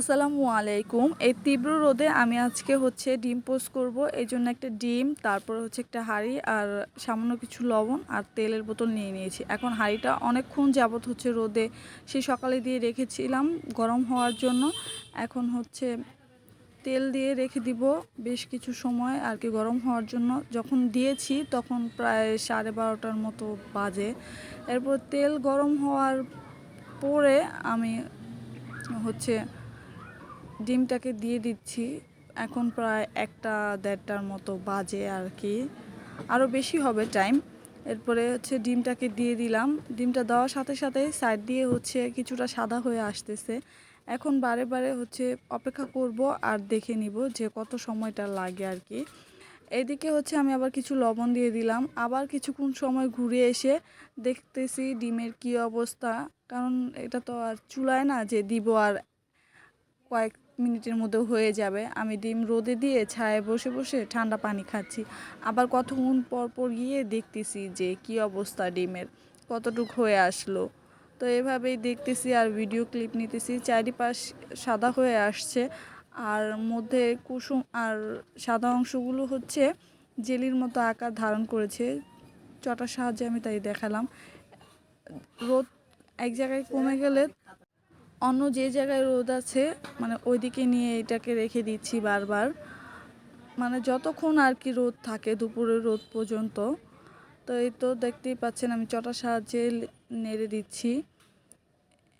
আসসালামু আলাইকুম। এই তীব্র রোদে আমি আজকে হচ্ছে ডিম পোস্ট করব। এই জন্য একটা ডিম, তারপর হচ্ছে একটা হাঁড়ি আর সামান্য কিছু লবণ আর তেলের বোতল নিয়ে নিয়েছি। এখন হাঁড়িটা অনেকক্ষণ যাবত হচ্ছে রোদে সেই সকালে দিয়ে রেখেছিলাম গরম হওয়ার জন্য। এখন হচ্ছে তেল দিয়ে রেখে দিব বেশ কিছু সময় আর কি গরম হওয়ার জন্য। যখন দিয়েছি তখন প্রায় সাড়ে বারোটার মতো বাজে। এরপর তেল গরম হওয়ার পরে আমি হচ্ছে ডিমটাকে দিয়ে দিচ্ছি। এখন প্রায় একটা দেড়টার মতো বাজে আর কি। আরও বেশি হবে টাইম এরপরে হচ্ছে ডিমটাকে দিয়ে দিলাম। ডিমটা দেওয়ার সাথে সাথে সাইড দিয়ে হচ্ছে কিছুটা সাদা হয়ে আসতেছে। এখন বারে বারে হচ্ছে অপেক্ষা করব আর দেখে নিব যে কত সময়টা লাগে আর কি। এদিকে হচ্ছে আমি আবার কিছু লবণ দিয়ে দিলাম। আবার কিছুক্ষণ সময় ঘুরে এসে দেখতেছি ডিমের কি অবস্থা। কারণ এটা তো আর চুলায় না যে দিব আর কয়েক মিনিটের মধ্যে হয়ে যাবে। আমি ডিম রোদে দিয়ে ছায়ে বসে বসে ঠান্ডা পানি খাচ্ছি। আবার কতক্ষণ পর পর গিয়ে দেখতেছি যে কি অবস্থা ডিমের, কতটুক হয়ে আসলো। তো এভাবেই দেখতেছি আর ভিডিও ক্লিপ নিতেছি। চারিপাশ সাদা হয়ে আসছে। আর মধ্যে কুসুম আর সাদা অংশগুলো হচ্ছে জেলির মতো আকার ধারণ করেছে। চটার সাহায্যে আমি তাই দেখালাম। রোদ এক জায়গায় কমে গেলে অন্য যে জায়গায় রোদ আছে মানে ওইদিকে নিয়ে এটাকে রেখে দিচ্ছি বারবার। মানে যতক্ষণ আর কি রোদ থাকে দুপুরের রোদ পর্যন্ত। তো এই তো দেখতেই পাচ্ছেন আমি চটার সাহায্যে নেড়ে দিচ্ছি।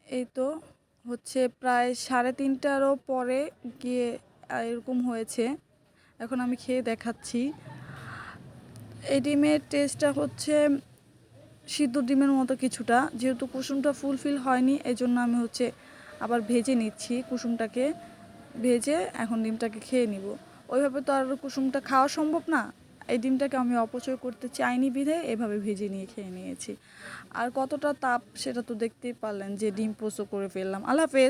এই তো হচ্ছে প্রায় সাড়ে তিনটারও পরে গিয়ে এরকম হয়েছে। এখন আমি খেয়ে দেখাচ্ছি। এই ডিমের টেস্টটা হচ্ছে সিদ্ধ ডিমের মতো কিছুটা। যেহেতু কুসুমটা ফুলফিল হয়নি এই জন্য আমি হচ্ছে আবার ভেজে নিচ্ছি কুসুমটাকে। ভেজে এখন ডিমটাকে খেয়ে নিব। ওইভাবে তো আর কুসুমটা খাওয়া সম্ভব না। এই ডিমটাকে আমি অপচয় করতে চাইনি বিধে, এভাবে ভেজে নিয়ে খেয়ে নিয়েছি। আর কতটা তাপ সেটা তো দেখতেই পারলেন যে ডিম পোস্ত করে ফেললাম। আল্লাহ হাফেজ।